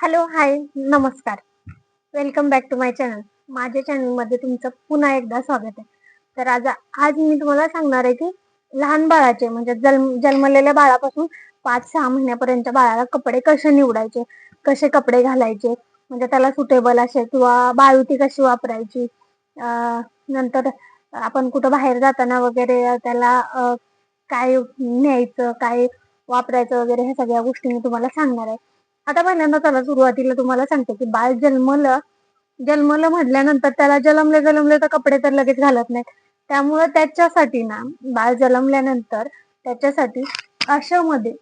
Hello hi नमस्कार. Welcome back to my channel माझ्या चॅनलमध्ये तुमचं पुन्हा एकदा स्वागत आहे. तर आज आज मी तुम्हाला सांगणार आहे की लहान बाळाचे म्हणजे जन्म जन्मलेल्या बाळापासून पाच सहा महिन्यापर्यंतच्या बाळाला कपडे कसे निवडायचे कसे कपडे घालायचे म्हणजे त्याला सुटेबल असे किंवा बाळुती कशी वापरायची नंतर आपण कुठं बाहेर जाताना वगैरे त्याला काय न्यायचं काय वापरायचं वगैरे ह्या सगळ्या गोष्टी मी तुम्हाला सांगणार आहे. आता पहिल्यांदा चला सुरुवातीला तुम्हाला सांगते की बाळ जन्मलं जन्मलं म्हटल्यानंतर त्याला जलमले जलमले तर कपडे तर लगेच घालत नाहीत. त्यामुळं त्याच्यासाठी ना बाळ जन्मल्यानंतर त्याच्यासाठी अशामध्ये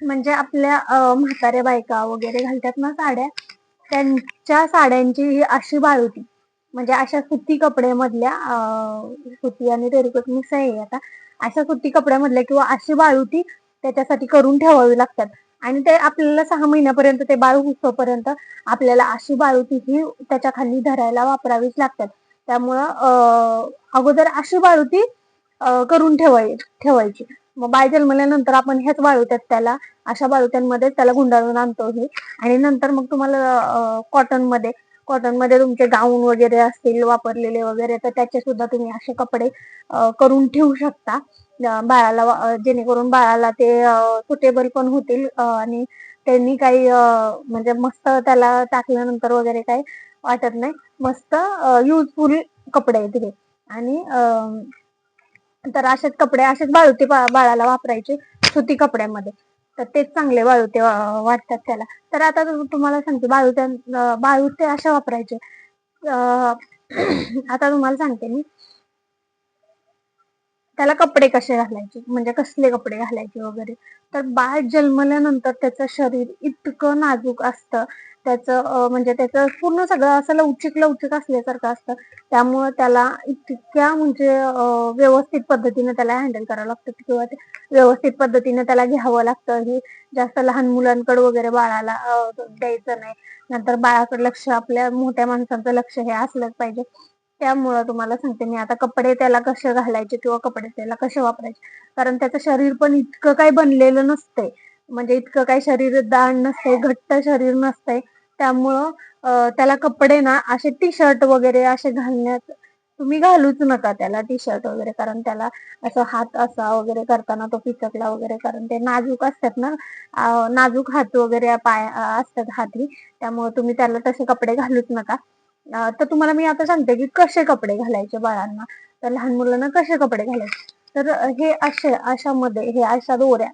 म्हणजे आपल्या म्हाताऱ्या बायका वगैरे घालतात ना साड्या त्यांच्या साड्यांची ही अशी बाळूती म्हणजे अशा सुती कपड्यामधल्या मधल्या सुती आणि टेरिकोट मिक्स आहे आता अशा सुती कपड्यामधल्या किंवा अशी बाळूती त्याच्यासाठी करून ठेवावी लागतात. आणि ते आपल्याला सहा महिन्यापर्यंत ते बाळ हुसोपर्यंत आपल्याला अशी बाळुती ही त्याच्याखाली धरायला वापरावीच लागतात. त्यामुळं अगोदर अशी बाळुती करून ठेवाय ठेवायची. मग बाळ जन्मल्यानंतर आपण ह्याच बाळुत्यात त्याला अशा बाळुत्यांमध्ये त्याला गुंडाळून आणतो हे. आणि नंतर मग तुम्हाला कॉटनमध्ये कॉटनमध्ये तुमचे गाऊन वगैरे असतील वापरलेले वगैरे तर त्याचे सुद्धा तुम्ही असे कपडे करून ठेवू शकता. बाळाला जेणेकरून बाळाला ते सुटेबल पण होतील आणि त्यांनी काही म्हणजे मस्त त्याला टाकल्यानंतर वगैरे काही वाटत नाही. मस्त युजफुल कपडे आहेत हे. आणि तर असेच कपडे असेच बाळूती बा- बाळाला वापरायचे सुती कपड्यामध्ये. तर तेच चांगले वाळूते वाटतात त्याला. तर आता तुम्हाला सांगते बाळूते बाळूते बाळुते अशा वापरायचे. आता तुम्हाला सांगते मी. त्याला कपडे कसे घालायचे? म्हणजे कसले कपडे घालायचे वगैरे? तर बाळ जन्मल्यानंतर त्याचं शरीर इतकं नाजूक असतं. त्याचं म्हणजे त्याचं पूर्ण सगळं असं लवचिक लवचिक असल्यासारखं असतं. त्यामुळं त्याला इतक्या म्हणजे व्यवस्थित पद्धतीने त्याला हँडल करावं लागतं किंवा ते व्यवस्थित पद्धतीने त्याला घ्यावं लागतं. हे जास्त लहान मुलांकडे वगैरे बाळाला द्यायचं नाही. नंतर बाळाकडे लक्ष आपल्या मोठ्या माणसांचं लक्ष हे असलंच पाहिजे. त्यामुळं तुम्हाला सांगते मी आता कपडे त्याला कसे घालायचे किंवा कपडे त्याला कसे वापरायचे. कारण त्याचं शरीर पण इतकं काही बनलेलं नसतंय. म्हणजे इतकं काही शरीर दाण नसतंय घट्ट शरीर नसतंय. त्यामुळं त्याला कपडे ना असे टी शर्ट वगैरे असे घालण्यात तुम्ही घालूच नका त्याला टी शर्ट वगैरे. कारण त्याला असं हात असा वगैरे करताना तो पिचकला वगैरे कारण ते नाजूक असतात ना. नाजूक हात वगैरे पाय असतात हाती. त्यामुळे तुम्ही त्याला तसे कपडे घालूच नका. तर तुम्हाला मी आता सांगते की कसे कपडे घालायचे बाळांना. तर लहान मुलांना कसे कपडे घालायचे? तर हे असे अशामध्ये हे अशा दोऱ्या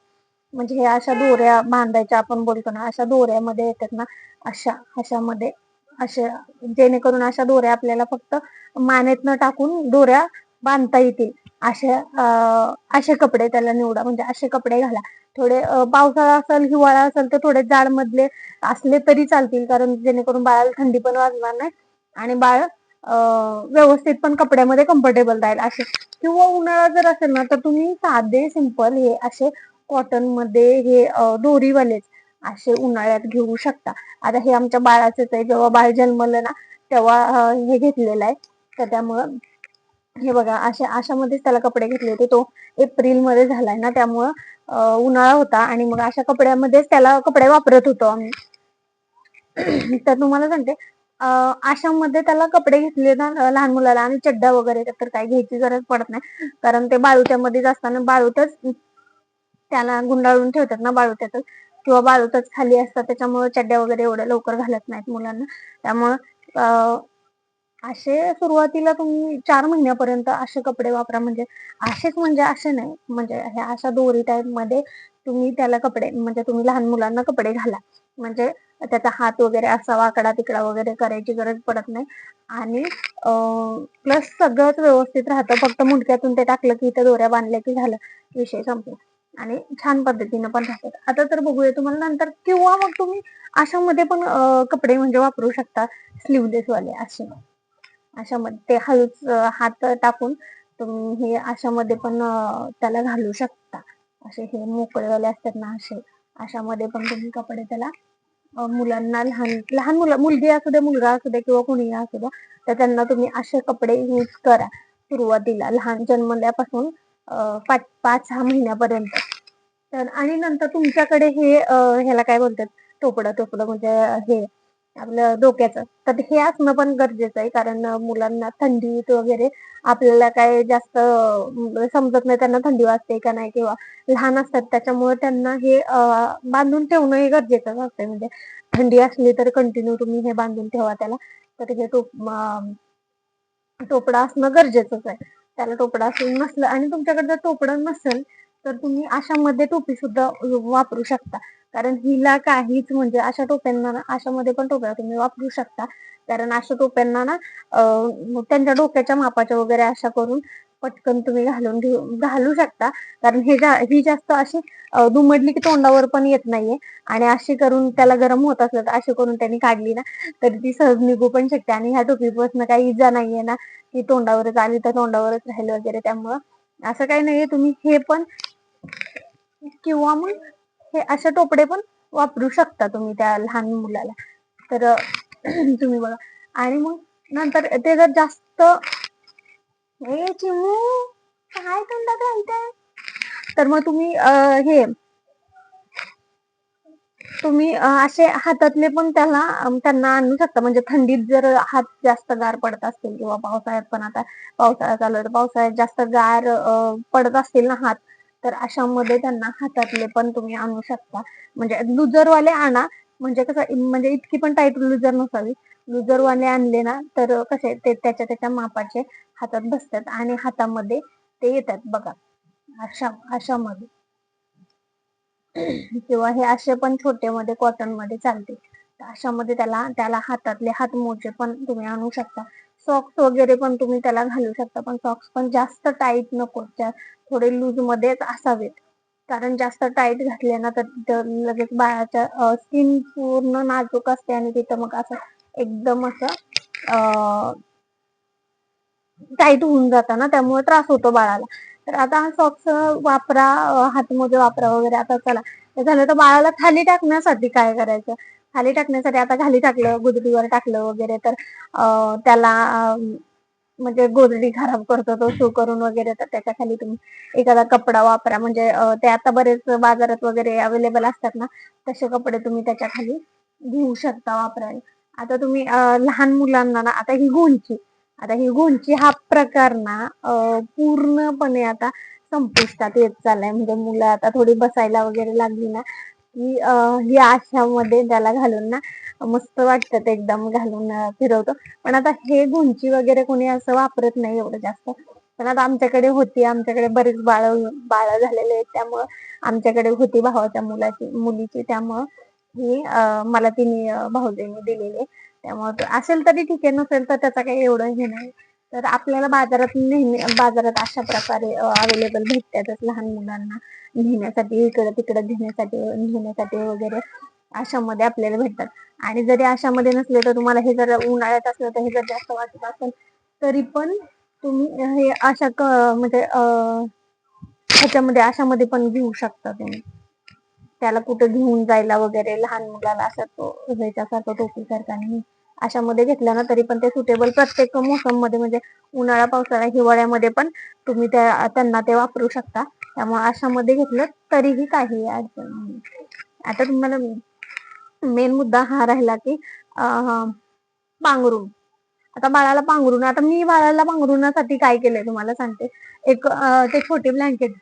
म्हणजे हे अशा दोऱ्या बांधायच्या आपण बोलतो ना अशा दोऱ्यामध्ये येतात ना अशा अशामध्ये असे जेणेकरून अशा दोऱ्या आपल्याला फक्त मानेतनं टाकून दोऱ्या बांधता येतील. अशा अं, असे कपडे त्याला निवडा म्हणजे असे कपडे घाला. थोडे पावसाळा असेल हिवाळा असेल तर थोडे जाड मधले असले तरी चालतील कारण जेणेकरून बाळाला थंडी पण वाजणार नाही. आणि बाळ व्यवस्थित पण कपड्यामध्ये कम्फर्टेबल राहील असे. किंवा उन्हाळा जर असेल ना तर तुम्ही साधे सिंपल हे असे कॉटनमध्ये हे दोरीवालेच असे उन्हाळ्यात घेऊ शकता. आता हे आमच्या बाळाचेच आहे. जेव्हा बाळ जन्मलं ना तेव्हा हे घेतलेलं आहे. तर त्यामुळं हे बघा अशा अशामध्येच त्याला कपडे घेतले होते. तो एप्रिलमध्ये झालाय ना त्यामुळं उन्हाळा होता आणि मग अशा कपड्यामध्येच त्याला कपडे वापरत होतो आम्ही. तर तुम्हाला सांगते अं, त्याला कपडे घेतले ना लहान मुलाला आणि चड्डा वगैरे तर काही घ्यायची गरज पडत नाही. कारण ते बाळुत्यामध्येच असताना बाळूतच त्याला गुंडाळून ठेवतात ना बाळूत्यातच किंवा बाळूतच खाली असतात त्याच्यामुळे चड्ड्या वगैरे एवढ्या लवकर घालत नाहीत मुलांना. त्यामुळं अं, असे सुरुवातीला तुम्ही चार महिन्यापर्यंत असे कपडे वापरा. म्हणजे असेच म्हणजे असे नाही. म्हणजे ह्या अशा दोरी टाईपमध्ये तुम्ही त्याला कपडे म्हणजे तुम्ही लहान मुलांना कपडे घाला. म्हणजे त्याचा हात वगैरे असा वाकडा तिकडा वगैरे करायची गरज पडत नाही. आणि प्लस सगळंच व्यवस्थित राहतं. फक्त मुंडक्यातून ते टाकलं की इथं दोऱ्या बांधल्या की झालं. विषय संपला. आणि छान पद्धतीनं पण राहतात. आता तर बघूया तुम्हाला नंतर. किंवा मग तुम्ही अशामध्ये पण कपडे म्हणजे वापरू शकता. स्लीवलेस वाले असे. अशामध्ये ते हळूच हात टाकून तुम्ही हे अशामध्ये पण त्याला घालू शकता. असे हे मोकळेवाले असतात ना असे. अशामध्ये पण तुम्ही कपडे त्याला मुलांना लहान लहान मुलं मुलगी असू दे मुलगा असू दे किंवा कुणीही असू द्या तर त्यांना तुम्ही असे कपडे यूज करा. सुरुवातीला लहान जन्मल्यापासून पाच पाच सहा महिन्यापर्यंत. तर आणि नंतर तुमच्याकडे हे ह्याला काय बोलतात? टोपडं टोपडं म्हणजे हे आपलं डोक्याचं. तर हे असणं पण गरजेचं आहे कारण मुलांना थंडीत वगैरे आपल्याला काय जास्त समजत नाही त्यांना थंडी वाजते का नाही किंवा लहान असतात त्याच्यामुळे त्यांना हे बांधून ठेवणं हे गरजेचं असतं म्हणजे थंडी असली तर कंटिन्यू तुम्ही हे बांधून ठेवा त्याला. तर हे टोप टोपडा असणं गरजेचंच आहे. त्याला टोपडा असून नसलं आणि तुमच्याकडे जर टोपडं नसेल तर तुम्ही अशामध्ये टोपी सुद्धा वापरू शकता. कारण हिला काहीच म्हणजे अशा टोप्यांना ना अशामध्ये पण टोप्या तुम्ही वापरू शकता. कारण अशा टोप्यांना ना त्यांच्या डोक्याच्या मापाच्या वगैरे अशा करून पटकन तुम्ही घालून घेऊ घालू शकता. कारण हे जा ही जास्त अशी दुमडली की तोंडावर पण येत नाहीये. आणि अशी करून त्याला गरम होत असलं तर अशी करून त्यांनी काढली ना तर ती सहज निघू पण शकते. आणि ह्या टोपीपासून काही इजा नाहीये ना की तोंडावरच आली तर तोंडावरच राहिलं वगैरे. त्यामुळं असं काही नाहीये. तुम्ही हे पण किंवा मग हे असे टोपडे पण वापरू शकता तुम्ही त्या लहान मुलाला. तर तुम्ही बघा. आणि मग नंतर ते जर जास्त ए चिमू काय तोंडात घालते तर मग तुम्ही अं, हे तुम्ही असे हातातले पण त्याला त्यांना आणू शकता. म्हणजे थंडीत जर हात जास्त गार पडत असतील किंवा पावसाळ्यात पण आता पावसाळा चालू तर पावसाळ्यात जास्त गार पडत असतील ना हात तर अशामध्ये त्यांना हातातले पण तुम्ही आणू शकता. म्हणजे लुजरवाले आणा. म्हणजे कसं म्हणजे इतकी पण टाईट लुजर नसावी. लुजर वाले आणले ना तर कसे ते त्याच्या त्याच्या मापाचे हातात बसतात आणि हातामध्ये ते येतात बघा. अशा अशामध्ये. किंवा हे असे पण छोटे मध्ये कॉटनमध्ये चालते. तर अशामध्ये त्याला त्याला हातातले हात मोजे पण तुम्ही आणू शकता. सॉक्स वगैरे पण तुम्ही त्याला घालू शकता. पण सॉक्स पण जास्त टाईट नको. थोडे लूज मध्येच असावेत. कारण जास्त टाईट घातले ना तर तिथं लगेच बाळाच्या स्किन पूर्ण नाजूक असते आणि तिथं मग असं एकदम असं टाईट होऊन जातं ना. त्यामुळे त्रास होतो बाळाला. तर आता हा सॉक्स वापरा हातमोजे वापरा वगैरे. आता चला. झालं तर बाळाला खाली टाकण्यासाठी काय करायचं? खाली टाकण्यासाठी आता खाली टाकलं गुदडीवर टाकलं वगैरे तर त्याला म्हणजे गोदडी खराब करतो तो शो करून वगैरे तर त्याच्याखाली तुम्ही एखादा कपडा वापरा. म्हणजे ते आता बरेच बाजारात वगैरे अवेलेबल असतात ना तसे कपडे तुम्ही त्याच्याखाली घेऊ शकता वापरायला. आता तुम्ही लहान मुलांना ना आता ही गोंची आता ही गोंची हा प्रकार ना पूर्णपणे आता संपुष्टात येत चाललाय. म्हणजे मुलं आता थोडी बसायला वगैरे लागली ना की ही आशामध्ये त्याला घालून ना मस्त वाटतं ते एकदम घालून फिरवतो. पण आता हे गुंची वगैरे कोणी असं वापरत नाही एवढं जास्त. पण आता आमच्याकडे होती आमच्याकडे बरेच बाळ बाळ झालेले आहेत. त्यामुळं आमच्याकडे होती भावाच्या मुलाची मुलीची. त्यामुळं ही मला तिने भाऊजींनी दिलेली त्यामुळं असेल तरी ठीक आहे नसेल तर त्याचा काही एवढं हे नाही. तर आपल्याला बाजारात नेहमी बाजारात अशा प्रकारे अवेलेबल भेटतातच लहान मुलांना नेण्यासाठी इकडं तिकडं घेण्यासाठी नेण्यासाठी वगैरे अशामध्ये आपल्याला भेटतात. आणि जरी अशामध्ये नसले तर तुम्हाला हे जर उन्हाळ्यात असलं तर हे जर जास्त वाटत असेल तरी पण तुम्ही हे अशा म्हणजे अं, ह्याच्यामध्ये अशामध्ये पण घेऊ शकता तुम्ही. त्याला कुठं घेऊन जायला वगैरे लहान मुलाला असं तो ह्याच्यासारखं टोपीसारखं नाही. अशामध्ये घेतलं ना तरी पण ते सुटेबल प्रत्येक मोसममध्ये म्हणजे उन्हाळा पावसाळा हिवाळ्यामध्ये पण तुम्ही त्या त्यांना ते वापरू शकता. त्यामुळे अशामध्ये घेतलं तरीही काही अडचण आता तुम्हाला मेन मुद्दा हा राहिला की पांघरून आता बाळाला पांघरून आता मी बाळाला पांघरुणासाठी काय केलंय तुम्हाला सांगते. एक ते छोटे ब्लँकेट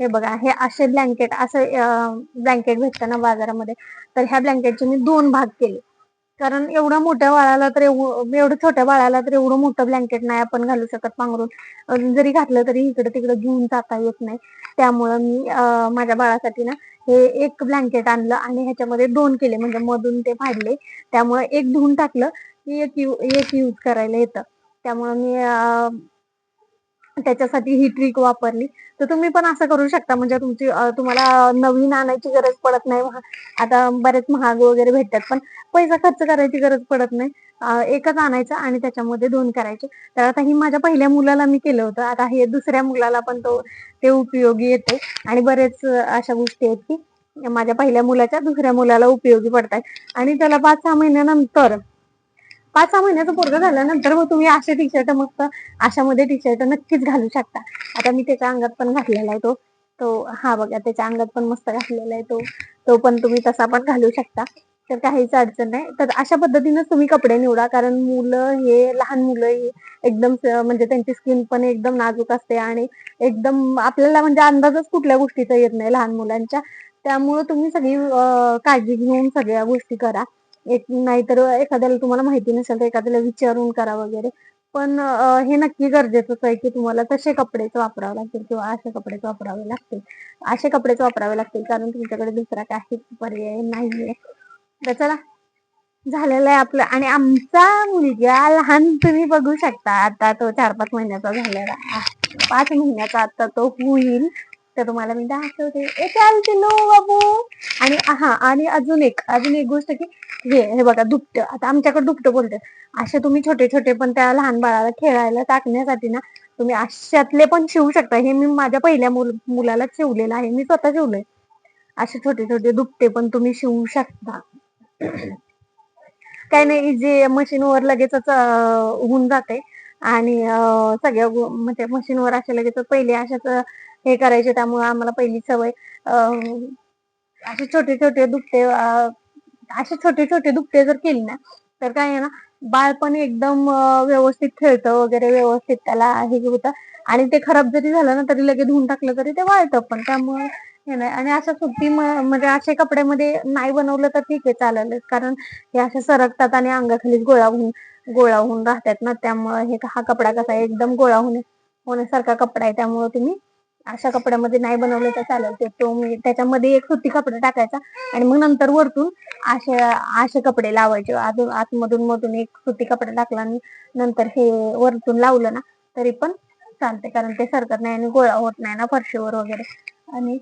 हे बघा हे असे ब्लँकेट असे ब्लँकेट भेटतं ना बाजारामध्ये. तर ह्या ब्लँकेटचे मी दोन भाग केले. कारण एवढ्या मोठ्या बाळाला तर एव- एवढं छोट्या बाळाला तर एवढं मोठं ब्लँकेट नाही आपण घालू शकत पांघरून. अजून जरी घातलं तरी इकडे तिकडे घेऊन जाता येत नाही. त्यामुळं मी अं, माझ्या बाळासाठी ना हे एक ब्लँकेट आणलं आणि ह्याच्यामध्ये दोन केले. म्हणजे मधून ते फाडले. त्यामुळे एक धुवून टाकलं की एक यू एक यूज करायला येतं. त्यामुळे मी अं, त्याच्यासाठी ही ट्रिक वापरली. तर तुम्ही पण असं करू शकता. म्हणजे तुमची तुम्हाला नवीन आणायची गरज पडत नाही. आता बरेच महाग वगैरे भेटतात. पण पैसा खर्च करायची गरज पडत नाही. एकच आणायचं आणि त्याच्यामध्ये दोन करायचे. तर आता ही माझ्या पहिल्या मुलाला मी केलं होतं. आता हे दुसऱ्या मुलाला पण तो ते उपयोगी येते आणि बरेच अशा गोष्टी आहेत की माझ्या पहिल्या मुलाच्या दुसऱ्या मुलाला उपयोगी पडतात आणि त्याला पाच सहा महिन्यानंतर पाच सहा महिन्याचं पोरग झाल्यानंतर मग तुम्ही असे टी शर्ट मस्त अशामध्ये टी शर्ट नक्कीच घालू शकता. आता मी त्याच्या अंगात पण घातलेला आहे तो. तो हा बघा त्याच्या अंगात पण मस्त घातलेला आहे तो. तो पण तुम्ही तसा पण घालू शकता. तर काहीच अडचण नाही. तर अशा पद्धतीनेच तुम्ही कपडे निवडा. कारण मुलं हे लहान मुलं हे एकदम म्हणजे त्यांची स्किन पण एकदम नाजूक असते आणि एकदम आपल्याला म्हणजे अंदाजच कुठल्या गोष्टीचा येत नाही लहान मुलांच्या. त्यामुळे तुम्ही सगळी काळजी घेऊन सगळ्या गोष्टी करा. एक नाहीतर एखाद्याला तुम्हाला माहिती नसेल तर एखाद्याला विचारून करा वगैरे. पण हे नक्की गरजेचंच आहे की तुम्हाला तसे कपडेच वापरावे लागतील किंवा असे कपडेच वापरावे लागतील. असे कपडेच वापरावे लागतील कारण तुमच्याकडे दुसरा काही पर्याय नाहीये. तर चला झालेलं आहे आपलं. आणि आमचा मुलगा लहान तुम्ही बघू शकता. आता तो चार पाच महिन्याचा झालेला पाच महिन्याचा आता तो होईल. तर तुम्हाला मी दाखवते. बाबू. आणि हा आणि अजून एक अजून एक गोष्ट की हे हे बघा दुपट. आता आमच्याकडे दुपट बोलते असे तुम्ही छोटे छोटे पण त्या लहान बाळाला खेळायला टाकण्यासाठी ना तुम्ही अशातले पण शिवू शकता. हे मी माझ्या पहिल्या मुल मुलाला शिवलेलं आहे. मी स्वतः शिवलंय. असे छोटे छोटे दुपटे पण तुम्ही शिवू शकता. काही नाही जे मशीनवर लगेचच होऊन जाते. आणि सगळ्या म्हणजे मशीनवर असे लगेच पहिले अशाच हे करायचे. त्यामुळे आम्हाला पहिली सवय असे छोटे छोटे दुपटे असे छोटे छोटे दुपटे जर केली ना तर काय आहे ना बाळ पण एकदम व्यवस्थित खेळतं वगैरे व्यवस्थित त्याला हे होतं. आणि ते खराब जरी झालं ना तरी लगेच धुवून टाकलं तरी ते वाळतं पण. त्यामुळे हे नाही. आणि अशा सुट्टी म्हणजे अशा कपड्यामध्ये नाही बनवलं तर ठीक आहे चालेल. कारण हे असे सरकतात आणि अंगाखाली गोळा होऊन गोळा होऊन राहतात ना. त्यामुळे हे हा कपडा कसा आहे एकदम गोळा होणे होण्यासारखा कपडा आहे. त्यामुळे तुम्ही अशा कपड्यामध्ये नाही बनवलं तर चालेल. ते तो त्याच्यामध्ये एक सुती कपडा टाकायचा आणि मग नंतर वरतून असे असे कपडे लावायचे. अजून आतमधून मधून एक सुती कपडा टाकला आणि नंतर हे वरतून लावलं ना तरी पण चालते. कारण ते सरकत नाही आणि गोळा होत नाही ना फरशीवर वगैरे. आणि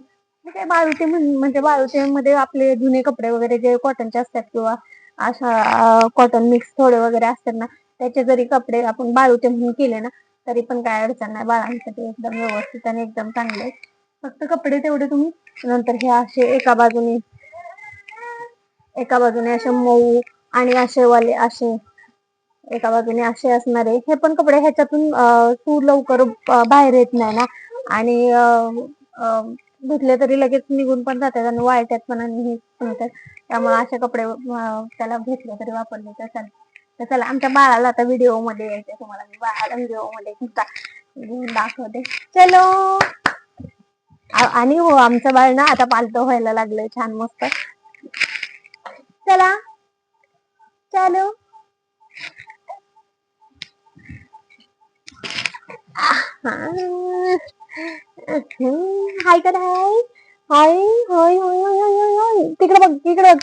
काय बाळुते म्हणजे म्हणजे बाळुतेमध्ये आपले जुने कपडे वगैरे जे कॉटनचे असतात किंवा अशा कॉटन मिक्स थोडे वगैरे असतात ना त्याचे जरी कपडे आपण बाळूचे म्हणून केले ना तरी पण काय अडचण नाही. बाळांसाठी एकदम व्यवस्थित आणि एकदम चांगले फक्त कपडे तेवढे तुम्ही नंतर हे असे एका बाजूने एका बाजूने असे मऊ आणि असे वाले असे एका बाजूने असे असणारे. हे पण कपडे ह्याच्यातून तू लवकर बाहेर येत नाही ना. आणि धुतले तरी लगेच निघून पण जातात आणि वाळतात पण आणि हे पण त्यामुळे असे कपडे त्याला घेतले तरी वापरले तर चालेल तर चला आमच्या बाळाला आता व्हिडिओमध्ये यायचं तुम्हाला मी बाळाला व्हिडिओमध्ये दाखवते. चलो. आणि हो आमचं बाळ ना आता पालत व्हायला लागलंय छान मस्त. चला. चालू. हाय कर हाय हाय होय होय होय होय. तिकडे बघ तिकडे बघ.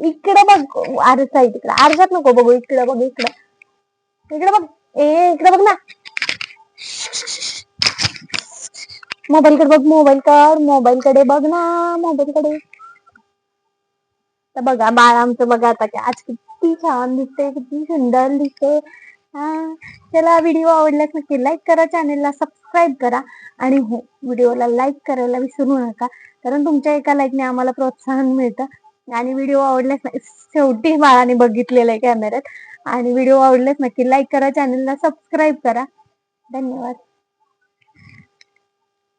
इकडे बघ आरसा आहे तिकडे. आरशात नको बघू इकडे बघ इकडे. इकडे बघ. ए इकडे बघ ना. मोबाईल कडे बघ मोबाईल कर मोबाईल कडे बघ ना मोबाईल कडे तर बघा बाळ आमचं बघा आता की आज किती छान दिसते किती सुंदर दिसते हा चला व्हिडिओ आवडल्यास नक्की लाईक करा चॅनेलला सबस्क्राईब करा. आणि हो व्हिडिओला लाईक करायला विसरू नका. कारण तुमच्या एका लाईकने आम्हाला प्रोत्साहन मिळतं. आणि व्हिडिओ आवडल्यास नाही. शेवटी बाळाने बघितलेला आहे कॅमेऱ्यात आणि व्हिडिओ आवडल्यास नक्की लाईक करा चॅनलला सबस्क्राईब करा. धन्यवाद.